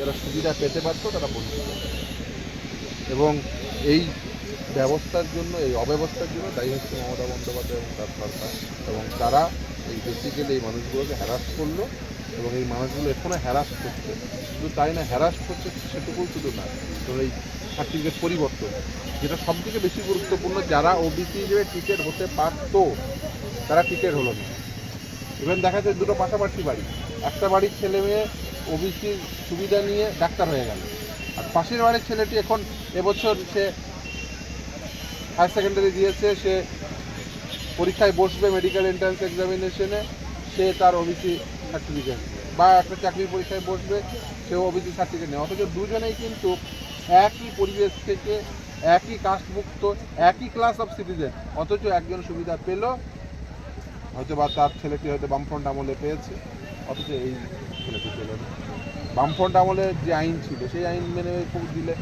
যারা সুবিধা পেতে পারতো তারা বঞ্চিত এবং এই ব্যবস্থার জন্য, এই অব্যবস্থার জন্য দায়ী হচ্ছে মমতা বন্দ্যোপাধ্যায় এবং তার সরকার। এবং তারা এই বেসিক্যালি এই মানুষগুলোকে হ্যারাস করল এবং এই মানুষগুলো এখনও হ্যারাস করছে। শুধু তাই না হ্যারাস করছে সেটুকুই শুধু না তো এই সার্টিফিকেট পরিবর্তন, যেটা সবথেকে বেশি গুরুত্বপূর্ণ, যারা ওবিসি হিসেবে টিকিট হতে পারতো, তারা টিকিট হলো না। ইভেন দেখা যায় দুটো পাশাপাশি বাড়ি। একটা বাড়ির ছেলে মেয়ে ওবিসির সুবিধা নিয়ে ডাক্তার হয়ে গেল। আর পাশের বাড়ির ছেলেটি এখন এবছর সে হায়ার সেকেন্ডারি দিয়েছে, সে পরীক্ষায় বসবে মেডিকেল এন্ট্রান্স এক্সামিনেশনে সে তার ওবিসি সার্টিফিকেট বা একটা চাকরির পরীক্ষায় বসবে সে ওবিসি সার্টিফিকেট নেয়। অথচ দুজনেই কিন্তু একই পরিবেশ থেকে একই কাস্টমুক্ত একই ক্লাস অফ সিটিজেন অথচ একজন সুবিধা পেল হয়তো বা তার ছেলেটি হয়তো বামফ্রন্ট আমলে পেয়েছে। অথচ এই বামফ্রন্ট আমলের যে আইন ছিল, সেই আইন মেনে দিলে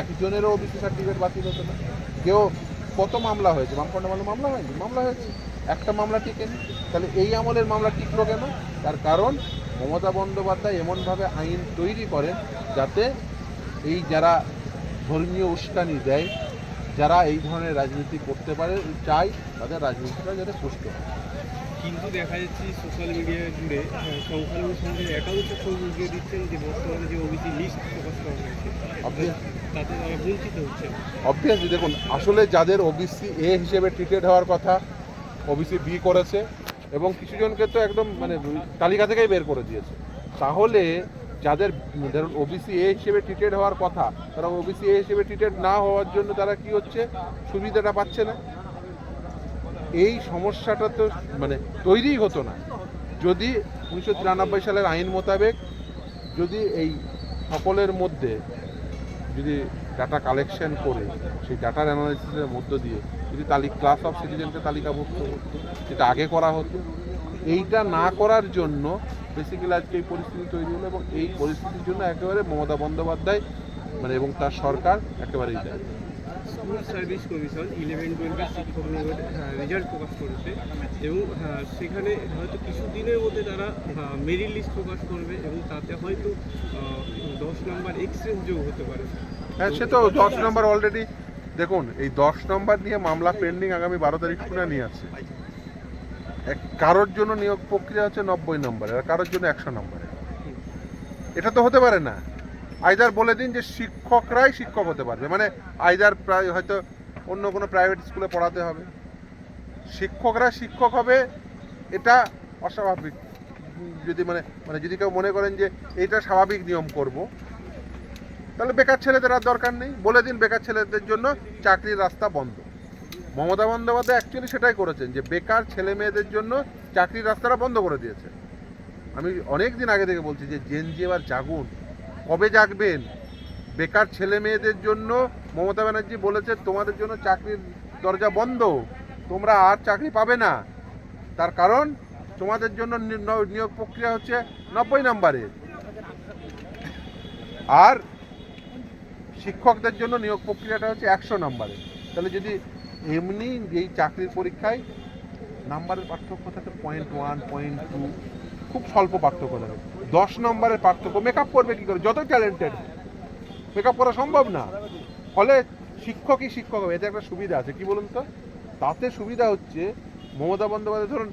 একজনেরও ওবিসি সার্টিফিকেট বাতিল হতো না। কেউ, কত মামলা হয়েছে? বামফ্রন্ট আমলে মামলা হয়নি? মামলা হয়েছে। একটা মামলা টিকে টিকেনি তাহলে এই আমলের মামলা টিকলো কেন? তার কারণ, মমতা বন্দ্যোপাধ্যায় এমনভাবে আইন তৈরি করেন যাতে এই যারা ধর্মীয় উস্কানি দেয়, যারা এই ধরনের রাজনীতি করতে পারে চাই তাদের রাজনীতিটা যাতে সুষ্ঠু হয়। কিন্তু দেখা যাচ্ছে সোশ্যাল মিডিয়া জুড়ে আহ, সংখ্যালঘু সমাজের একাংশ ক্ষোভ উগিয়ে দিচ্ছেন যে বর্তমানে যে ওবিসি লিস্ট প্রকাশ করা হয়েছে তাতে তারা বঞ্চিত হচ্ছে। অবভিয়াসলি দেখুন আসলে যাদের ওবিসি এ হিসেবে ট্রিটেড হওয়ার কথা ওবিসি বি করেছে এবং কিছু জনকে তো একদম মানে তালিকা থেকেই বের করে দিয়েছে। তাহলে যাদের ধরুন ওবিসি এ হিসেবে ট্রিটেড হওয়ার কথা তারা ওবিসি এ হিসেবে ট্রিটেড না হওয়ার জন্য তারা কি হচ্ছে? সুবিধাটা পাচ্ছে না। এই সমস্যাটা তো মানে তৈরিই হতো না। যদি উনিশশো তিরানব্বই সালের আইন মোতাবেক যদি এই সকলের মধ্যে যদি ডাটা কালেকশন করে, সেই ডাটার অ্যানালাইসিসের মধ্য দিয়ে যদি তালিকা ক্লাস অফ সিটিজেনকে তালিকাভুক্ত করতো, যেটা আগে করা হতো, এইটা না করার জন্য বেসিক্যালি আজকে এই পরিস্থিতি তৈরি হলো এবং এই পরিস্থিতির জন্য একেবারে মমতা বন্দ্যোপাধ্যায় মানে এবং তার সরকার একেবারেই দায়ী। সার্ভিস কমিশন ইলেভেন টুয়েলভের শিক্ষক নিয়োগের রেজাল্ট প্রকাশ করেছে। এবং সেখানে হয়তো কিছু দিনের মধ্যে তারা মেরিট লিস্ট প্রকাশ করবে এবং তাতে হয়তো দশ নম্বর এক্সচেঞ্জ যোগ হতে পারে। হ্যাঁ সে তো দশ নম্বর অলরেডি দেখুন, এই দশ নম্বর নিয়ে মামলা পেন্ডিং আগামী বারো তারিখ শুনানি আছে। কারোর জন্য নিয়োগ প্রক্রিয়া হচ্ছে নব্বই নম্বরের আর কারোর জন্য একশো নম্বরের এটা তো হতে পারে না। আইদার বলে দিন যে শিক্ষকরাই শিক্ষক হতে পারবে। মানে আইদার প্রায় হয়তো অন্য কোনো প্রাইভেট স্কুলে পড়াতে হবে। শিক্ষকরা শিক্ষক হবে, এটা অস্বাভাবিক। যদি মানে মানে যদি কেউ মনে করেন যে এইটা স্বাভাবিক নিয়ম করব, তাহলে বেকার ছেলেদের আর দরকার নেই। বলে দিন বেকার ছেলেদের জন্য চাকরির রাস্তা বন্ধ। মমতা বন্দ্যোপাধ্যায় অ্যাকচুয়ালি সেটাই করেছেন যে বেকার ছেলে মেয়েদের জন্য চাকরির রাস্তাটা বন্ধ করে দিয়েছে। আমি অনেক দিন আগে থেকে বলছি যে জেনজি এবার জাগুন। কবে জাগবেন? বেকার ছেলে মেয়েদের জন্য মমতা ব্যানার্জি বলেছে, তোমাদের জন্য চাকরির দরজা বন্ধ। তোমরা আর চাকরি পাবে না। তার কারণ, তোমাদের জন্য নিয়োগ প্রক্রিয়া হচ্ছে নব্বই নম্বরের আর শিক্ষকদের জন্য নিয়োগ প্রক্রিয়াটা হচ্ছে একশো নম্বরে। তাহলে যদি এমনি এই চাকরির পরীক্ষায় নাম্বারের পার্থক্য থাকে পয়েন্ট ওয়ান পয়েন্ট টু খুব স্বল্প পার্থক্য থাকে। দশ নম্বরের পার্থক্য। মেকআপ করবে কী করে? যত ট্যালেন্টেড মেকআপ করা সম্ভব না। ফলে শিক্ষকই শিক্ষক হবে, এতে একটা সুবিধা আছে। কি বলুন তো? তাতে সুবিধা হচ্ছে, মমতা বন্দ্যোপাধ্যায় ধরুন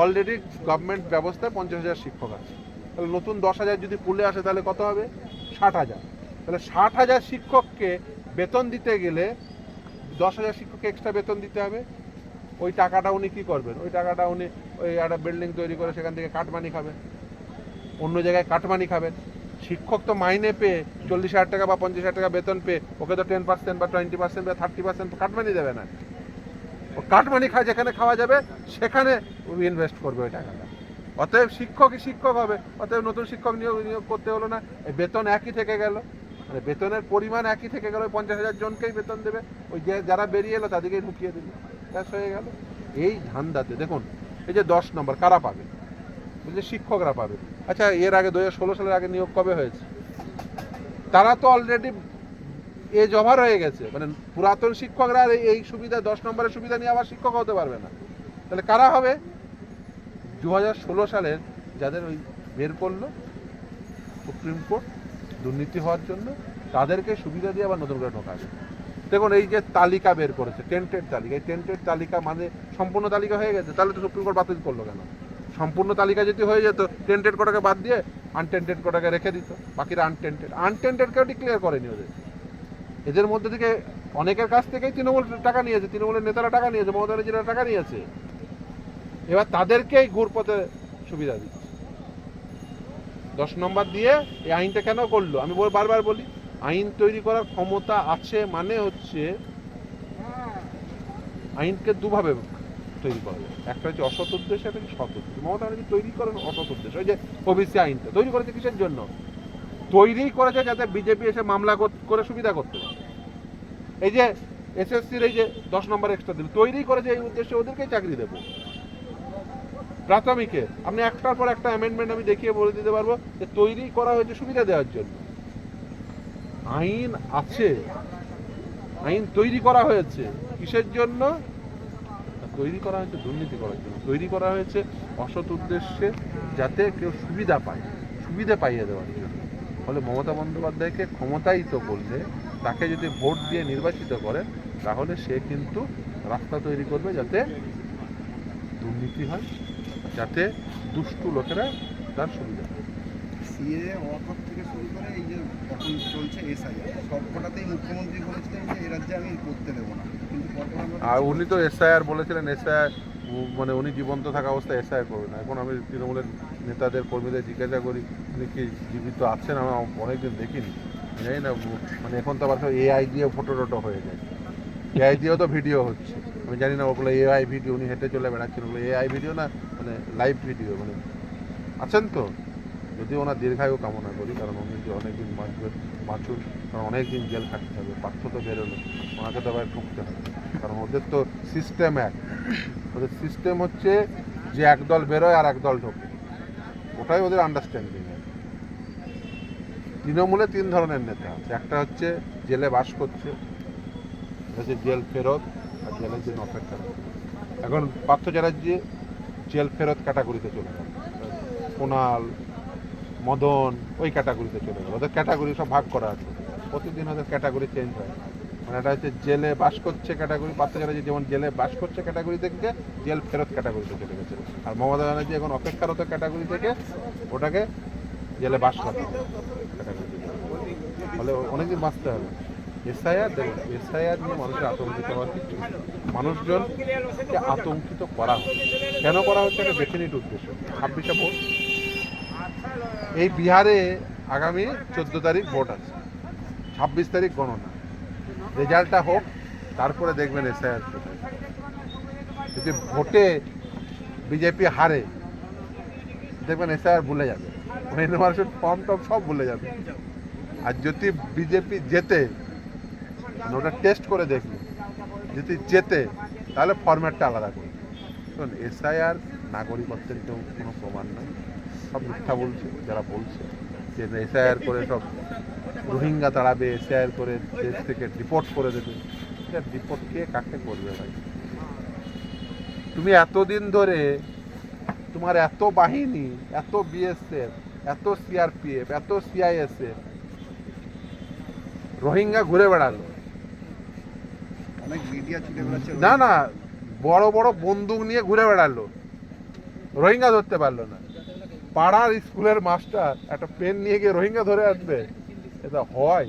অলরেডি গভর্নমেন্ট ব্যবস্থায় পঞ্চাশ হাজার শিক্ষক আছে। তাহলে নতুন দশ হাজার যদি পুলে আসে, তাহলে কত হবে? ষাট হাজার। তাহলে ষাট হাজার শিক্ষককে বেতন দিতে গেলে দশ হাজার শিক্ষককে এক্সট্রা বেতন দিতে হবে। ওই টাকাটা উনি কী করবেন? ওই টাকাটা উনি ওই একটা বিল্ডিং তৈরি করে সেখান থেকে কাটমানি খাবেন। অন্য জায়গায় কাটমানি খাবেন শিক্ষক তো মাইনে পেয়ে চল্লিশ হাজার টাকা বা পঞ্চাশ হাজার টাকা বেতন পেয়ে ওকে তো টেন পার্সেন্ট বা টোয়েন্টি পার্সেন্ট বা থার্টি পার্সেন্ট কাটমানি দেবে না। ও কাটমানি খায় যেখানে খাওয়া যাবে, সেখানে ইনভেস্ট করবে ওই টাকাটা। অতএব শিক্ষকই শিক্ষক হবে, অতএব নতুন শিক্ষক নিয়োগ নিয়োগ করতে হলো না। বেতন একই থেকে গেল। মানে বেতনের পরিমাণ একই থেকে গেল, ওই পঞ্চাশ হাজার জনকেই বেতন দেবে। ওই যে যারা বেরিয়ে এলো তাদেরকেই ঢুকিয়ে দিল। ব্যাস হয়ে গেল। এই ধান্দাতে, দেখুন, এই যে দশ নম্বর, কারা পাবে? যে শিক্ষকরা পাবে। আচ্ছা এর আগে দু হাজার ষোলো সালের আগে নিয়োগ কবে হয়েছে? তারা তো অলরেডি এজ ওভার হয়ে গেছে। মানে পুরাতন শিক্ষকরা এই সুবিধা, দশ নম্বরের সুবিধা নিয়ে আবার শিক্ষক হতে পারবে না। তাহলে কারা হবে? দু হাজার ষোলো সালের যাদের ওই বের করল, সুপ্রিম কোর্ট দুর্নীতি হওয়ার জন্য, তাদেরকে সুবিধা দিয়ে আবার নতুন করে ঢোকাবে। দেখুন, এই যে তালিকা বের করেছে টেন্টেড তালিকা, এই টেন্টেড তালিকা মানে সম্পূর্ণ তালিকা হয়ে গেছে, তাহলে তো সুপ্রিম কোর্ট বাতিল করল কেন? সম্পূর্ণ তালিকা যদি হয়ে যেত টেন্টেড কটাকে বাদ দিয়ে আনটেন্টেড কটাকে রেখে দিত, বাকিরা আনটেন্টেড আনটেন্টেডকেও ডিক্লেয়ার করেনি ওদের। এদের মধ্যে থেকে অনেকের কাছ থেকেই তৃণমূল টাকা নিয়েছে, তৃণমূলের নেতারা টাকা নিয়েছে, মমতা ব্যানার্জিরা টাকা নিয়েছে। এবার তাদেরকেই ঘুরপথে সুবিধা দিচ্ছে। দশ নম্বর দিয়ে এই আইনটা কেন করল? আমি বারবার বলি, আইন তৈরি করার ক্ষমতা আছে মানে হচ্ছে, আইনকে দুভাবে তৈরি করা যায়। একটা হচ্ছে অসৎ উদ্দেশ্য, একটা হচ্ছে সৎ উদ্দেশ্য। মমতা ব্যানার্জি তৈরি করেন অসৎ উদ্দেশ্য। ওই যে ওবিসি আইনটা, তৈরি করেছে কিসের জন্য? তৈরি করেছে যাতে বিজেপি এসে মামলা করে সুবিধা করতে পারে। এই যে এসএসসির এই যে দশ নম্বর এক্সট্রা দিল তৈরি করেছে এই উদ্দেশ্যে ওদেরকেই চাকরি দেবো। প্রাথমিকে আপনি একটার পর একটা অ্যামেন্ডমেন্ট আমি দেখিয়ে বলে দিতে পারব যে তৈরি করা হয়েছে সুবিধা দেওয়ার জন্য। আইন আছে। আইন তৈরি করা হয়েছে। কিসের জন্য? তৈরি করা হয়েছে, দুর্নীতি করার জন্য। তৈরি করা হয়েছে অসৎ উদ্দেশ্যে যাতে কেউ সুবিধা পায়, সুবিধা পাইয়ে দেওয়ার জন্য। ফলে মমতা বন্দ্যোপাধ্যায়কে ক্ষমতায়িত করলে, তাকে যদি ভোট দিয়ে নির্বাচিত করে তাহলে সে কিন্তু রাস্তা তৈরি করবে যাতে দুর্নীতি হয়, যাতে দুষ্টু লোকেরা তার সুবিধা পায়। সিএ থেকে শুরু করে এই যে এখন চলছে এসআইআর সবকটাতেই মুখ্যমন্ত্রী বলেছিলেন যে এ রাজ্যে আমি করতে দেবো না। আর উনি তো এসআইআর বলেছিলেন এসআইআর মানে উনি জীবন্ত থাকা অবস্থায় এসআইআর করবে না। এখন আমি তৃণমূলের নেতাদের, কর্মীদের জিজ্ঞাসা করি, উনি কি জীবিত আছেন? আমি অনেকদিন দেখিনি। জানি না মানে এখন তো আবার এআই দিয়ে ফটো টটো হয়ে যায়। এআই দিয়েও তো ভিডিও হচ্ছে। আমি জানি না, ওগুলো এআই ভিডিও উনি হেঁটে চলে বেড়াচ্ছেন, ওগুলো এআই ভিডিও না মানে লাইভ ভিডিও মানে আছেন তো? যদি ওনার দীর্ঘায়ু কামনা করি, কারণ উনি যে অনেকদিন বাঁচুন, কারণ অনেকদিন জেল খাটতে হবে, পার্থ তো বেরোলো ওনাকে তো আবার ঢুকতে হবে, কারণ ওদের তো সিস্টেম এক। ওদের সিস্টেম হচ্ছে যে একদল বেরোয় আর একদল ঢোকে। ওটাই ওদের আন্ডারস্ট্যান্ডিং তৃণমূলে তিন ধরনের নেতা আছে, একটা হচ্ছে জেলে বাস করছে হচ্ছে জেল ফেরত আর জেলের জন্য অপেক্ষা। এখন পার্থ চ্যাটার্জি জেল ফেরত ক্যাটাগরিতে চলে গেল। কোনাল মদন, ওই ক্যাটাগরিতে চলে গেল। ওদের ক্যাটাগরি সব ভাগ করা আছে। প্রতিদিন ওদের ক্যাটাগরি চেঞ্জ হয়। মানে এটা হচ্ছে জেলে বাস করছে ক্যাটাগরি, পার্থ চ্যাটার্জি যেমন জেলে বাস করছে ক্যাটাগরি থেকে জেল ফেরত ক্যাটাগরিতে চলে গেছে। আর মমতা ব্যানার্জি এখন অপেক্ষারত ক্যাটাগরি থেকে ওটাকে জেলে বাস করা ফলে অনেকদিন বাঁচতে হবে। এসআইআর দেখুন এসআইআর নিয়ে মানুষের আতঙ্কিত হওয়ার কিছু মানুষজনকে আতঙ্কিত করা হচ্ছে কেন করা হচ্ছে? একটা ডেফিনিট উদ্দেশ্য। ছাব্বিশে ভোট। এই বিহারে আগামী চোদ্দ তারিখ ভোট আছে। ছাব্বিশ তারিখ গণনা। রেজাল্টটা হোক, তারপরে দেখবেন এসআইআর যদি ভোটে বিজেপি হারে, দেখবেন এসআইআর ভুলে যাবে। ইউনিভার্সিটি ফর্ম টর্ম সব ভুলে যাবে। আর যদি বিজেপি জেতে মানে ওটা টেস্ট করে দেখবে, যদি জেতে, তাহলে ফরম্যাটটা আলাদা করবে। দেখুন, এসআইআর নাগরিকত্বের কেউ কোনো প্রমাণ নেই। সব মিথ্যা বলছে যারা বলছে। যে এসআইআর করে সব রোহিঙ্গা তাড়াবে এসআইআর করে দেশ থেকে ডিপোর্ট করে দেবে। এটা ডিপোর্ট কে কাকে করবে ভাই? তুমি এতদিন ধরে তোমার এত বাহিনী এত বিএসএফ এত সিআরপিএফ এত সিআইএসএফ রোহিঙ্গা ঘুরে বেড়ালো। অনেক মিডিয়া ছুটে বেড়াচ্ছে না না বড় বড় বন্দুক নিয়ে ঘুরে বেড়ালো। রোহিঙ্গা ধরতে পারল না। পাড়ার স্কুলের মাস্টার একটা পেন নিয়ে গিয়ে রোহিঙ্গা ধরে আসবে। এটা হয়।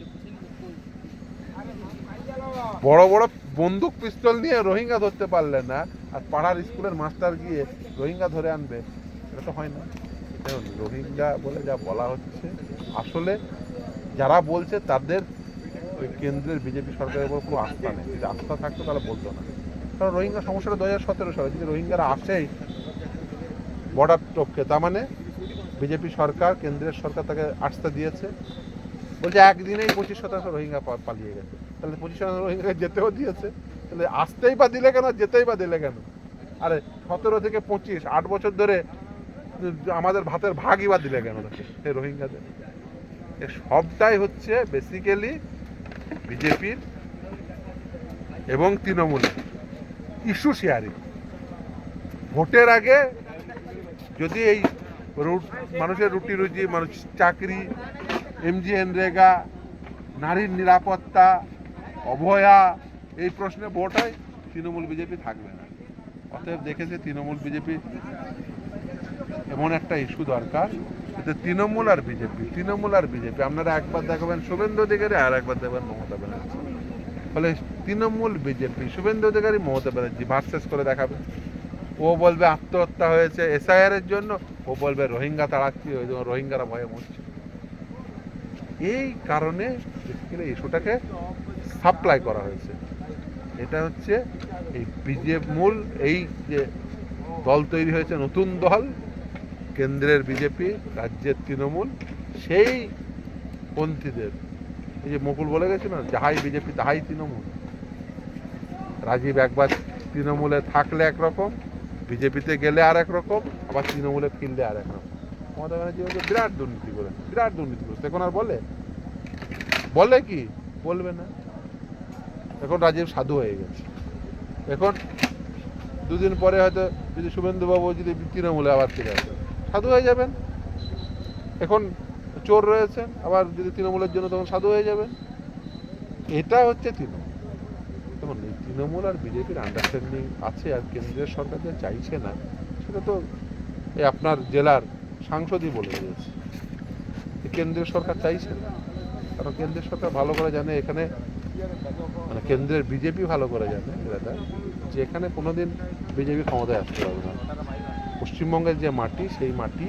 বড় বড় বন্দুক পিস্তল নিয়ে রোহিঙ্গা ধরতে পারলে না, আর পাড়ার স্কুলের মাস্টার গিয়ে রোহিঙ্গা ধরে আনবে। এটা তো হয় না। দেখুন, রোহিঙ্গা বলে যা বলা হচ্ছে, আসলে যারা বলছে তাদের ওই কেন্দ্রের বিজেপি সরকারের উপর কোনো আস্থা নেই। যদি আস্থা থাকতো তাহলে বলতো না। কারণ রোহিঙ্গা সমস্যাটা দু হাজার সতেরো সালে, যদি রোহিঙ্গারা আসেই বর্ডার টপকে, তার মানে বিজেপি সরকার, কেন্দ্রের সরকার তাকে আস্থা দিয়েছে। বলছে, একদিনেই পঁচিশ শতাংশ রোহিঙ্গা পালিয়ে গেছে। তাহলে পঁচিশ শতাংশ রোহিঙ্গাকে যেতেও দিয়েছে। তাহলে আসতেই বা দিলে কেন, যেতেই বা দিলে কেন? আরে, সতেরো থেকে পঁচিশ, আট বছর ধরে আমাদের ভাতের ভাগই বা দিলে কেন এই রোহিঙ্গাদের? সবটাই হচ্ছে বেসিক্যালি বিজেপির এবং তৃণমূলের ইস্যু শেয়ারিং ভোটের আগে যদি এই রু- মানুষের রুটি রুজি, মানুষ চাকরি এমজি এনরেগা নারীর নিরাপত্তা অভয়া এই প্রশ্নে ভোট হয় তৃণমূল বিজেপি থাকবে না। অতএব দেখেছে তৃণমূল বিজেপি এমন একটা ইস্যু দরকার এতে তৃণমূল আর বিজেপি, তৃণমূল আর বিজেপি। আপনারা একবার দেখাবেন শুভেন্দু অধিকারী আর একবার দেখবেন মমতা ব্যানার্জি। ফলে তৃণমূল বিজেপি, শুভেন্দু অধিকারী মমতা ব্যানার্জি ভার্সেস করে দেখাবে ও বলবে আত্মহত্যা হয়েছে এসআইআর এর জন্য, ও বলবে রোহিঙ্গা তাড়াচ্ছি ওই জন্য রোহিঙ্গারা ভয়ে মরছে। এই কারণে ইস্যুটাকে সাপ্লাই করা হয়েছে। এটা হচ্ছে এই বিজেপি মূল, এই যে দল তৈরি হয়েছে, নতুন দল, কেন্দ্রের বিজেপি রাজ্যের তৃণমূল, সেই পন্থীদের। এই যে মুকুল বলে গেছিল না, যাহাই বিজেপি তাহাই তৃণমূল। রাজীব একবার তৃণমূলে থাকলে একরকম বিজেপিতে গেলে আর এক রকম, আবার তৃণমূলে ফিরলে আর এক রকম। মমতা ব্যানার্জি বলছে বিরাট দুর্নীতি করে বিরাট দুর্নীতি করেছে। এখন আর বলে? বলে কি? বলবে না। এখন রাজীব সাধু হয়ে গেছে। এখন দুদিন পরে হয়তো যদি শুভেন্দুবাবু যদি তৃণমূলে আবার ফিরে আসে, সাধু হয়ে যাবেন। এখন চোর রয়েছেন, আবার যদি তৃণমূলের জন্য তখন সাধু হয়ে যাবেন। এটা হচ্ছে তৃণমূল। দেখুন তৃণমূল আর বিজেপির আন্ডারস্ট্যান্ডিং আছে আর কেন্দ্রের সরকার যে চাইছে না, সেটা তো এই আপনার জেলার সাংসদই বলে দিয়েছে। কেন্দ্রীয় সরকার চাইছে না। কারণ কেন্দ্রীয় সরকার ভালো করে জানে, এখানে মানে কেন্দ্রের বিজেপি ভালো করে জানে এটা যে এখানে কোনোদিন বিজেপি ক্ষমতায় আসতে পারবে না। পশ্চিমবঙ্গের যে মাটি, সেই মাটি